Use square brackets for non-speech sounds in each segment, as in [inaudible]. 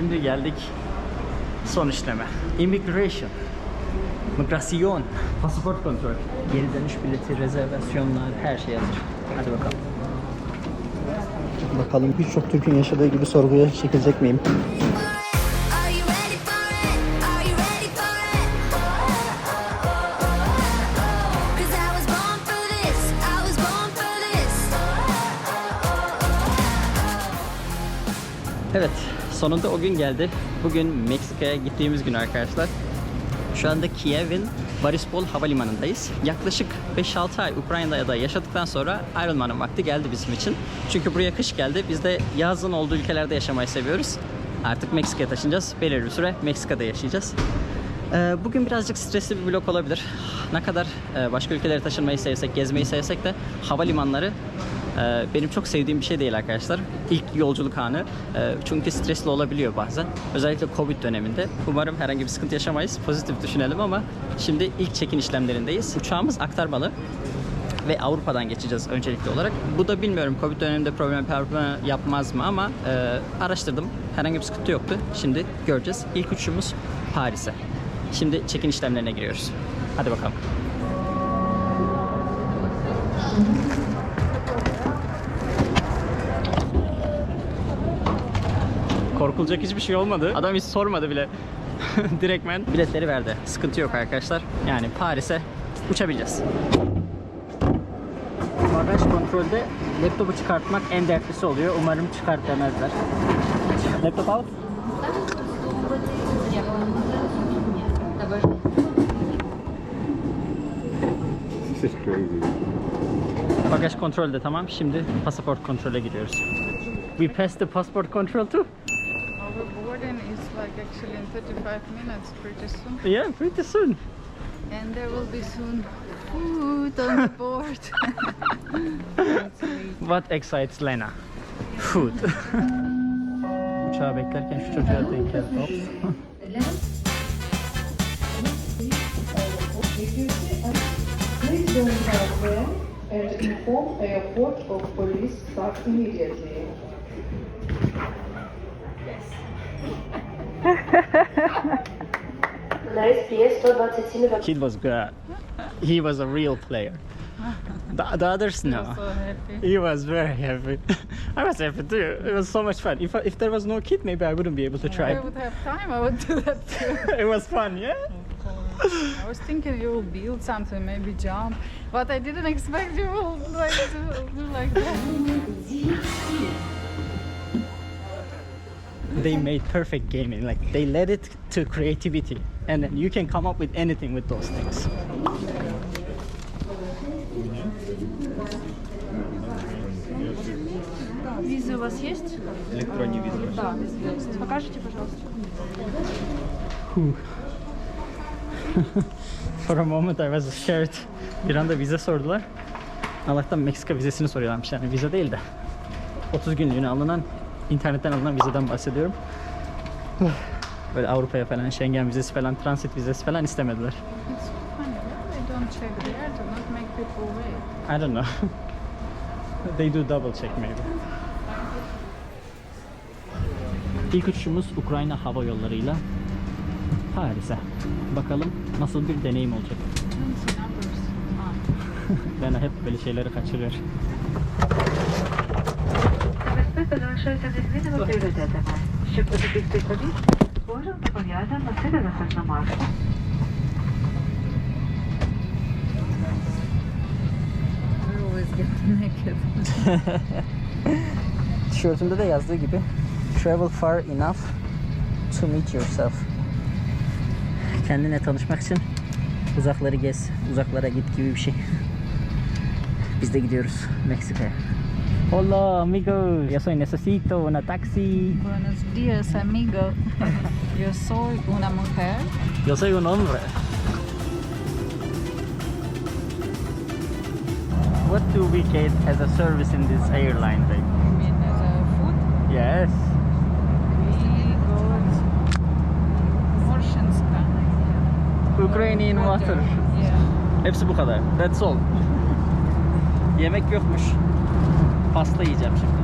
Şimdi geldik son işleme. Immigration. Migrasyon. Pasaport kontrol. Geri dönüş bileti, rezervasyonlar, her şey hazır. Hadi bakalım. Bakalım birçok Türk'ün yaşadığı gibi sorguya çekilecek miyim? Sonunda o gün geldi. Bugün Meksika'ya gittiğimiz gün arkadaşlar. Şu anda Kiev'in Borispol Havalimanı'ndayız. Yaklaşık 5-6 ay Ukrayna'da yaşadıktan sonra ayrılmanın vakti geldi bizim için. Çünkü buraya kış geldi. Biz de yazın olduğu ülkelerde yaşamayı seviyoruz. Artık Meksika'ya taşınacağız. Belirli bir süre Meksika'da yaşayacağız. Ee, Bugün birazcık stresli bir vlog olabilir. Ne kadar e, başka ülkelere taşınmayı sevsek, gezmeyi sevsek de havalimanları benim çok sevdiğim bir şey değil arkadaşlar. İlk yolculuk anı. E, Çünkü stresli olabiliyor bazen. Özellikle Covid döneminde. Umarım herhangi bir sıkıntı yaşamayız. Pozitif düşünelim ama şimdi ilk çekin işlemlerindeyiz. Uçağımız aktarmalı ve Avrupa'dan geçeceğiz öncelikli olarak. Bu da bilmiyorum Covid döneminde problem yapmaz mı ama e, araştırdım. Herhangi bir sıkıntı yoktu. Şimdi göreceğiz. İlk uçuşumuz Paris'e. Şimdi çekin işlemlerine giriyoruz. Hadi bakalım. Korkulacak hiçbir şey olmadı. Adam hiç sormadı bile. [laughs] Direktmen biletleri verdi. Sıkıntı yok arkadaşlar. Yani Paris'e uçabileceğiz. Bagaj kontrolde laptopu çıkartmak en dertlisi oluyor. Umarım çıkart demezler. Laptop out. This is. Bagaj kontrolde tamam. Şimdi pasaport kontrole gidiyoruz. We passed the passport control too. Our boarding is like actually in 35 minutes pretty soon. Yeah, pretty soon. And there will be soon food on the board. [laughs] What excites Lena? Food. Uçağı beklerken şu çocuğa denk geldi. Ops. [laughs] Please [laughs] don't have them and inform airport of police staff immediately. Kid was good. He was a real player. The, the others no. So happy. He was very happy. [laughs] I was happy too. It was so much fun. If, if there was no kid, maybe I wouldn't be able to If try. I would have time, I would do that too. [laughs] it was fun, yeah? I was thinking you will build something, maybe jump, but I didn't expect you will like do, do like that. [laughs] They made perfect gaming. Like they led it to creativity, and then you can come up with anything with those things. Визы у вас есть? Электронный визор. Да, есть. Покажите, пожалуйста. [laughs] For a moment I was scared. Bir anda vize sordular. Allah'tan Meksika vizesini soruyorlarmış yani vize değil de. 30 günlüğüne alınan, internetten alınan vizeden bahsediyorum. [sighs] Böyle Avrupa'ya falan Schengen vizesi falan, transit vizesi falan istemediler. I don't know. [laughs] They do double check maybe. İlk uçuşumuz Ukrayna Hava Yolları'yla Paris'e. Bakalım nasıl bir deneyim olacak. [laughs] Ben hep böyle şeyleri kaçırıyor. We always get naked. Tişörtümde de yazdığı gibi Travel far enough to meet yourself. Kendine tanışmak için uzakları gez, uzaklara git gibi bir şey. Biz de gidiyoruz Meksika'ya. Hola amigo, yo soy necesito una taxi. Buenos días, amigo. Yo soy una mujer. Yo soy un hombre. What do we get as a service in this airline, babe? I mean, as a food, Yes. we got Morshinska. Ukrainian water. Yeah. Hepsi bu kadar. That's all. Yemek yokmuş. pasta yiyeceğim şimdi.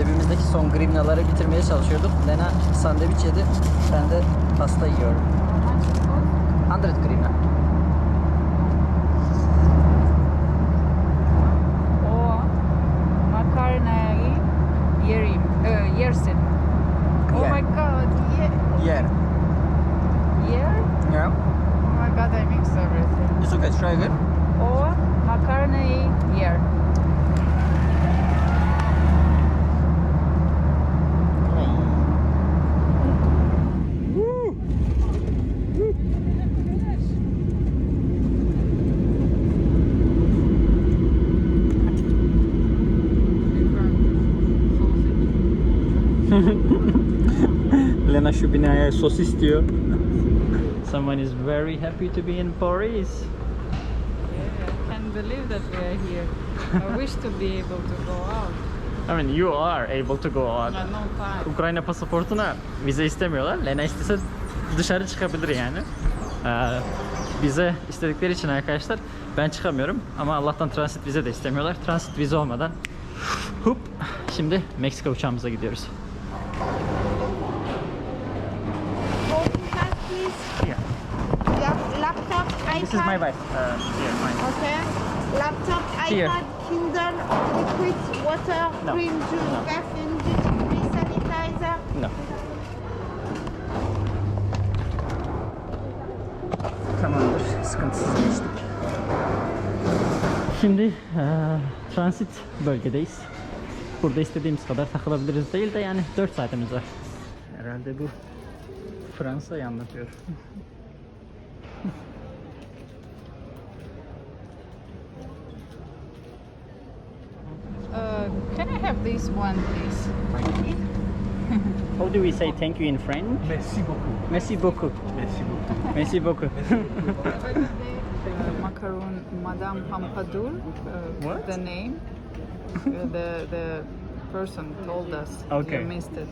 cebimizdeki son grivnaları bitirmeye çalışıyorduk. Lena sandviç yedi. Ben de pasta yiyorum. 100 grivna. Everything. It's okay, try again. O makarnayı yer. Lena şu binaya sos istiyor. Someone is very happy to be in Paris. I can't believe that we are here. I wish to be able to go out. I mean you are able to go out. But no time. Ukrayna pasaportuna vize istemiyorlar. Lena istese dışarı çıkabilir yani. Ee, vize istedikleri için arkadaşlar ben çıkamıyorum. Ama Allah'tan transit vize de istemiyorlar. Transit vize olmadan hup şimdi Meksika uçağımıza gidiyoruz. iPad. This is my wife. Uh, here, mine. Okay. Laptop, Here. iPad, Kindle, liquid, water, No. cream juice, No. caffeine, free sanitizer. No. Tamamdır. Sıkıntısız geçtik. Şimdi eee, transit bölgedeyiz. Burada istediğimiz kadar takılabiliriz değil de yani 4 saatimiz var. Herhalde bu Fransa'yı anlatıyor. This one, please? How do we say thank you in French? Merci beaucoup. Merci beaucoup. Merci beaucoup. Merci beaucoup. Uh, [laughs] macaroon Madame Pompadour. Uh, What? The name. Uh, the the person told us. Okay. You missed it.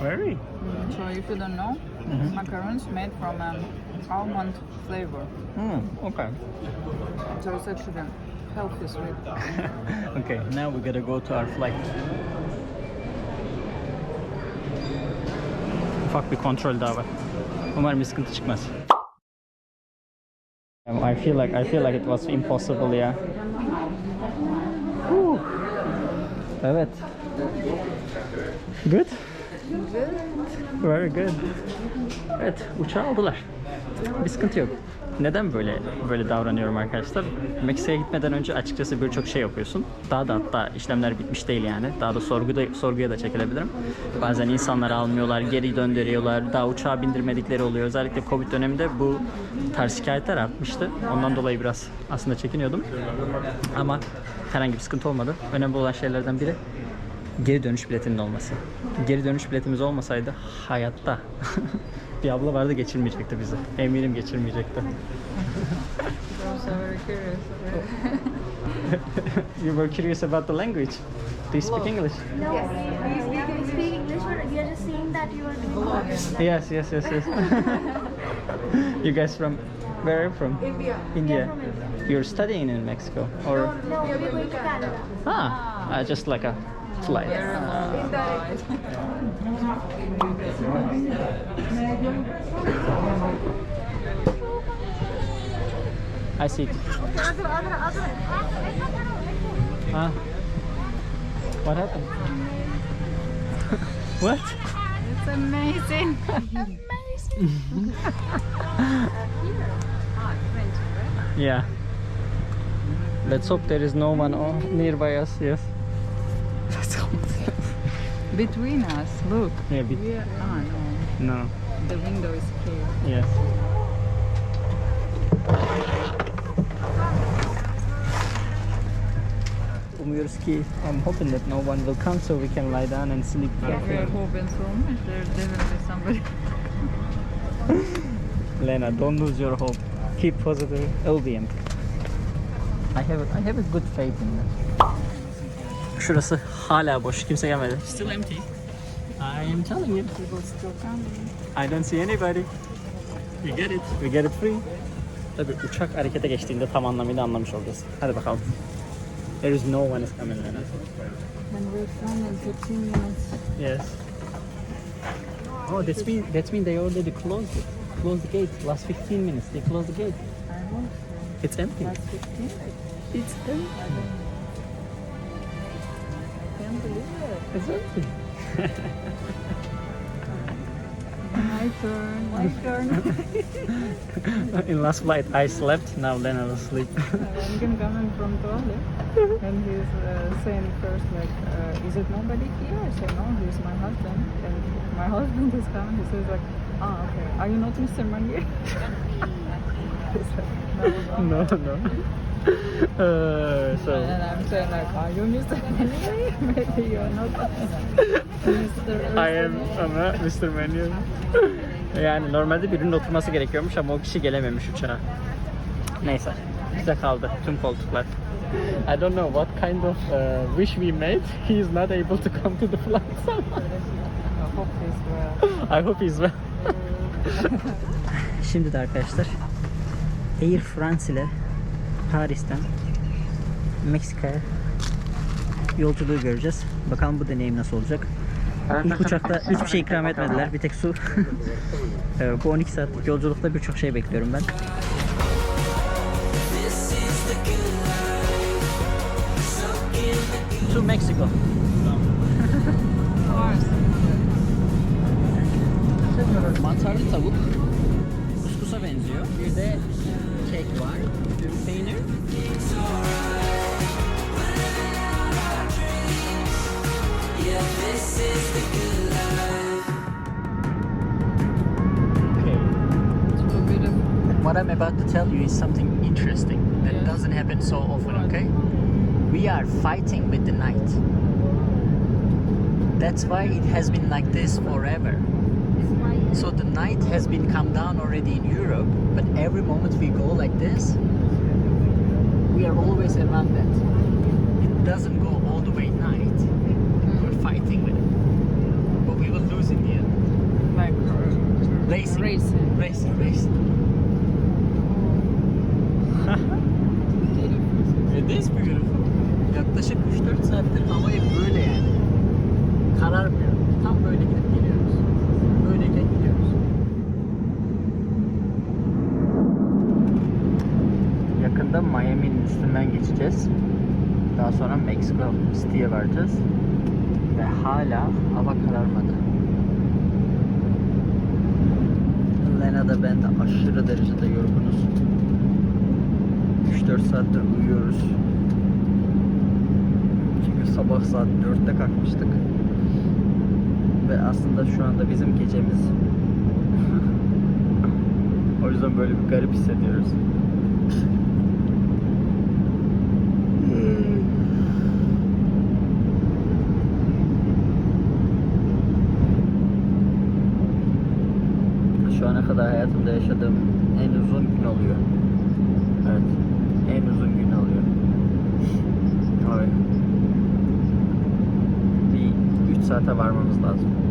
Very. So if you don't know, macaroons made from um, almond flavor. Hmm, okay. So it's actually healthy sweet. [laughs] Okay, now we gotta go to our flight. Ufak bir kontrol daha var. Umarım bir sıkıntı çıkmaz. Um, I feel like I feel like it was impossible yeah. Whew. Evet. Good. Very good. Evet, uçağı aldılar. Bir sıkıntı yok. Neden böyle böyle davranıyorum arkadaşlar? Meksika'ya gitmeden önce açıkçası birçok şey yapıyorsun. Daha da hatta işlemler bitmiş değil yani. Daha da sorguda sorguya da çekilebilirim. Bazen insanları almıyorlar, geri döndürüyorlar. Daha uçağa bindirmedikleri oluyor. Özellikle Covid döneminde bu tarz şikayetler artmıştı. Ondan dolayı biraz aslında çekiniyordum. Ama herhangi bir sıkıntı olmadı. Önemli olan şeylerden biri geri dönüş biletinin olması. Geri dönüş biletimiz olmasaydı hayatta [laughs] bir abla vardı geçirmeyecekti bizi. Eminim geçirmeyecekti. [laughs] You were curious about the language. Do you speak English? No, we, we can speak English, but we are just saying that you are doing. Yes, yes, yes, yes. [laughs] you guys from where are you from? India. India. from India. You're studying in Mexico or No, we are going to Canada. ah, uh, just like a flight. I see. it. Ah. What happened? [laughs] what? It's amazing. [laughs] Yeah. Let's hope there is no one nearby us. Yes. Let's hope. Between us, look. Yeah, be- We are, ah, no. no. The window is clear. Yes. Umuyoruz ki I'm hoping that no one will come so we can lie down and sleep. We are hoping so much. There's definitely somebody. [laughs] Lena, don't lose your hope. Keep positive. It'll be empty. I have I have a good faith in that. Şurası hala boş. Kimse gelmedi. Still empty. I am telling you. People still coming. I don't see anybody. You get it. We get it free. Tabii uçak harekete geçtiğinde tam anlamıyla anlamış olacağız. Hadi bakalım. There is no one is coming. And we're in 15 minutes. Yes. Oh, that's mean that's mean they already closed it. Closed the gate. Last 15 minutes they closed the gate. I hope so. It's empty. Last 15? It's empty. It's empty. My turn. My turn. In last flight I slept. Now Lena will sleep. when him coming from toilet, and he's uh, saying first like, uh, "Is it nobody here?" I say, "No, he's my husband." And my husband is coming. He says like, "Ah, okay. Are you not Mr. Manier?" [laughs] He's like, no, no. [laughs] Uh, so And I'm saying like, "Are you Mr. Manier? Maybe you're not Mr. I am ama Mr. Menu. yani normalde birinin oturması gerekiyormuş ama o kişi gelememiş uçağa. Neyse. Bize kaldı tüm koltuklar. I don't know what kind of uh, wish we made. He is not able to come to the flight. [laughs] I hope he's well. I hope he's well. Şimdi de arkadaşlar Air France ile Paris'ten Meksika'ya yolculuğu göreceğiz. Bakalım bu deneyim nasıl olacak. İlk [laughs] uçakta hiçbir şey ikram etmediler. Bir tek su. [laughs] Bu 12 saatlik yolculukta birçok şey bekliyorum ben. To Mexico. [laughs] Mantarlı tavuk. Kuskusa benziyor. Bir de I'm about to tell you is something interesting that Yes. doesn't happen so often, okay? We are fighting with the night. That's why it has been like this forever. So the night has been come down already in Europe, but every moment we go like this, we are always around that. It doesn't go all the way night. We're fighting with it. But we will lose in the end. Like uh, Racing. Racing. Racing, racing. Saattir hava hep böyle yani. Kararmıyor. Tam böyle gidip geliyoruz. Böyleyken gidiyoruz. Yakında Miami'nin üstünden geçeceğiz. Daha sonra Mexico City'ye varacağız. Ve hala hava kararmadı. Lena da ben de aşırı derecede yorgunuz. 3-4 saattir uyuyoruz. Sabah saat 4'te kalkmıştık. Ve aslında şu anda bizim gecemiz. [laughs] o yüzden böyle bir garip hissediyoruz. Şu ana kadar hayatımda yaşadığım en uzun gün oluyor. Evet. En uzun gün oluyor. Evet. Bir 3 saate varmamız lazım.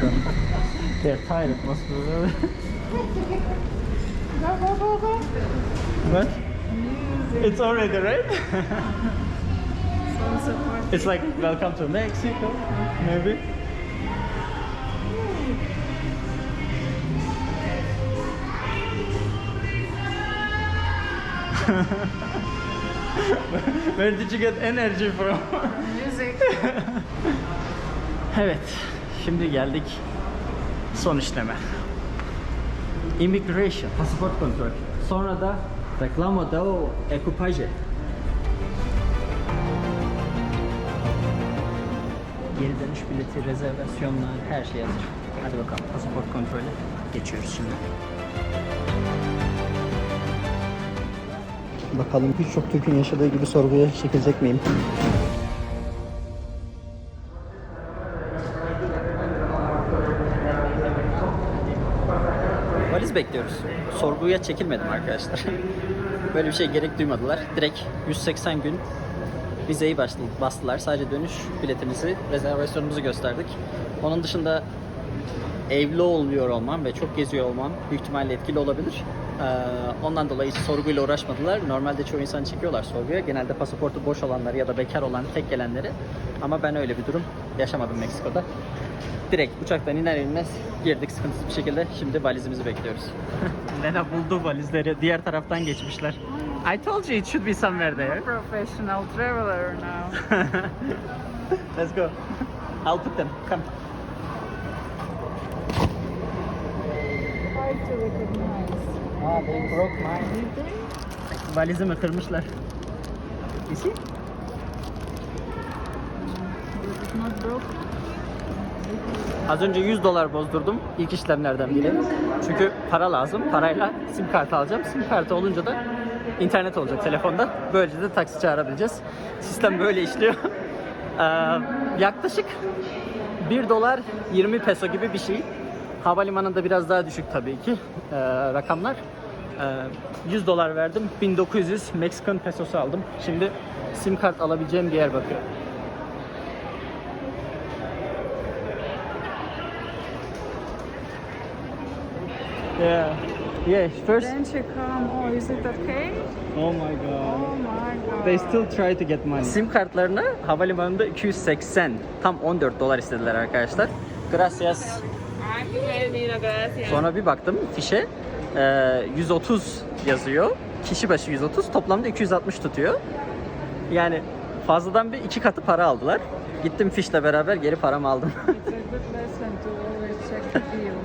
They're tired it must be What? It's already right? it's like welcome to Mexico, maybe. [laughs] Where did you get energy from? Music. [laughs] Evet, şimdi geldik son işleme. Immigration, pasaport kontrol. Sonra da reclamo da equipaje. Geri dönüş bileti, rezervasyonlar, her şey hazır. Hadi bakalım pasaport kontrolü geçiyoruz şimdi. Bakalım birçok Türk'ün yaşadığı gibi sorguya çekilecek miyim? Valiz bekliyoruz. Sorguya çekilmedim arkadaşlar. [laughs] Böyle bir şey gerek duymadılar. Direkt 180 gün vizeyi bastı- bastılar. Sadece dönüş biletimizi, rezervasyonumuzu gösterdik. Onun dışında evli oluyor olmam ve çok geziyor olmam büyük ihtimalle etkili olabilir. Ee, ondan dolayı hiç sorguyla uğraşmadılar. Normalde çoğu insan çekiyorlar sorguya. Genelde pasaportu boş olanları ya da bekar olan tek gelenleri. Ama ben öyle bir durum yaşamadım Meksiko'da. Direkt uçaktan iner inmez girdik sıkıntısız bir şekilde. Şimdi valizimizi bekliyoruz. [laughs] Lena buldu valizleri. Diğer taraftan geçmişler. I told you it should be somewhere there. Professional traveler now. [laughs] Let's go. I'll put them. Come. Hard to recognize. Ah, they broke mine. Valizimi kırmışlar. You see? It's not broken. Az önce 100 dolar bozdurdum ilk işlemlerden biri. Çünkü para lazım. Parayla sim kartı alacağım. Sim kartı olunca da internet olacak telefonda. Böylece de taksi çağırabileceğiz. Sistem böyle işliyor. [laughs] Ee, yaklaşık 1 dolar 20 peso gibi bir şey. Havalimanında biraz daha düşük tabii ki ee, rakamlar. Ee, 100 dolar verdim. 1900 Meksikan pesosu aldım. Şimdi sim kart alabileceğim bir yer bakıyorum. Yeah. Yeah, first. Then she come, oh, is it okay? Oh my god. Oh my god. They still try to get money. Sim kartlarını havalimanında 280, tam 14 dolar istediler arkadaşlar. Gracias. Sonra bir baktım fişe e, 130 yazıyor. Kişi başı 130, toplamda 260 tutuyor. Yani fazladan bir iki katı para aldılar. Gittim fişle beraber geri paramı aldım. It's a good lesson to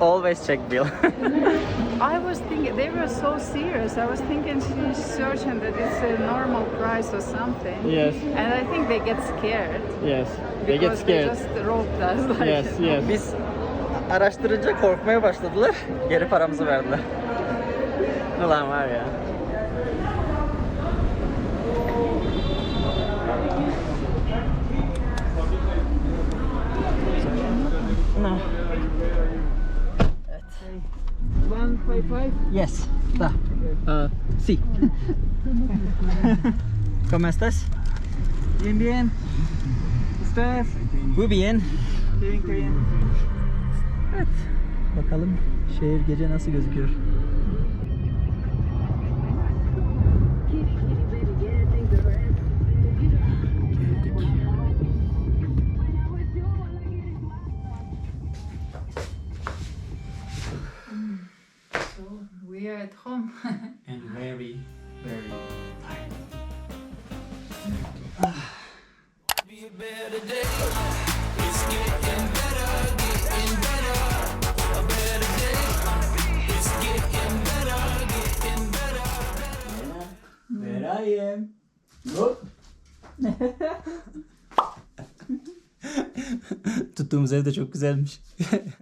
always check bill. [laughs] I was thinking, they were so serious. I was thinking she's searching that it's a normal price or something. Yes. And I think they get scared. yes. Because they just robbed us. [laughs] Like, yes. Biz araştırınca korkmaya başladılar. Geri paramızı verdiler. Ulan var ya. No. Yes. Da. Uh, sí. [laughs] ¿Cómo estás? Bien bien. ¿Ustedes? Muy bien. Bien bien. Evet. Bakalım şehir gece nasıl gözüküyor. At home. [laughs] And very, very tired. There I am. Hop. [laughs] Tuttuğumuz ev de çok güzelmiş. [laughs]